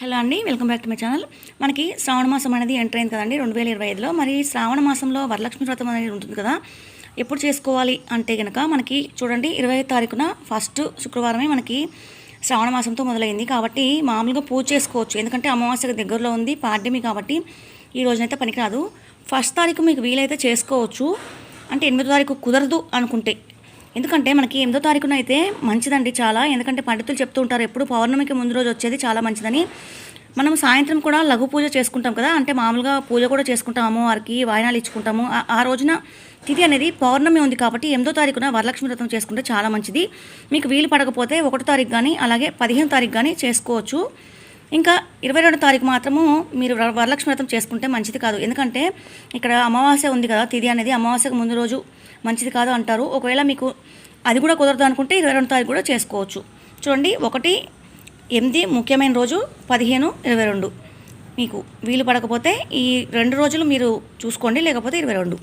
Hello అండి welcome back to my channel. మనకి శ్రావణ మాసం అనేది ఎంటర్ అయింది కదండి రెండు వేల ఇరవై ఐదులో. మరి శ్రావణ మాసంలో వరలక్ష్మి వ్రతం అనేది ఉంటుంది కదా ఎప్పుడు చేసుకోవాలి అంటే కనుక మనకి చూడండి ఇరవై తారీఖున ఫస్ట్ శుక్రవారమే మనకి శ్రావణ మాసంతో మొదలైంది. కాబట్టి మామూలుగా పూజ చేసుకోవచ్చు. ఎందుకంటే అమావాస్యకు దగ్గరలో ఉంది పాడ్యమి కాబట్టి ఈ రోజునైతే పనికిరాదు. ఫస్ట్ తారీఖు మీకు వీలైతే చేసుకోవచ్చు. అంటే ఎనిమిదో తారీఖు కుదరదు అనుకుంటే. ఎందుకంటే మనకి ఎనిమిదో తారీఖున అయితే మంచిదండి చాలా. ఎందుకంటే పండితులు చెప్తూ ఉంటారు ఎప్పుడు పౌర్ణమికి ముందు రోజు వచ్చేది చాలా మంచిదని. మనం సాయంత్రం కూడా లఘు పూజ చేసుకుంటాం కదా అంటే మామూలుగా పూజ కూడా చేసుకుంటాం. అమ్మవారికి వాయనాలు ఇచ్చుకుంటాము. ఆ- ఆ రోజున తిథి అనేది పౌర్ణమి ఉంది కాబట్టి ఎనిమిదో తారీఖున వరలక్ష్మి వ్రతం చేసుకుంటే చాలా మంచిది. మీకు వీలు పడకపోతే ఒకటో తారీఖు కానీ అలాగే పదిహేను తారీఖు కానీ చేసుకోవచ్చు. ఇంకా ఇరవై రెండు తారీఖు మాత్రము మీరు వరలక్ష్మి వ్రతం చేసుకుంటే మంచిది కాదు. ఎందుకంటే ఇక్కడ అమావాస్య ఉంది కదా తిథి అనేది అమావాస్యకు ముందు రోజు మంచిది కాదు అంటారు. ఒకవేళ మీకు అది కూడా కుదరదు అనుకుంటే ఇరవై రెండు తారీఖు కూడా చేసుకోవచ్చు. చూడండి ఒకటి ఎనిమిది ముఖ్యమైన రోజు పదిహేను ఇరవై రెండు. మీకు వీలు పడకపోతే ఈ రెండు రోజులు మీరు చూసుకోండి లేకపోతే ఇరవై రెండు.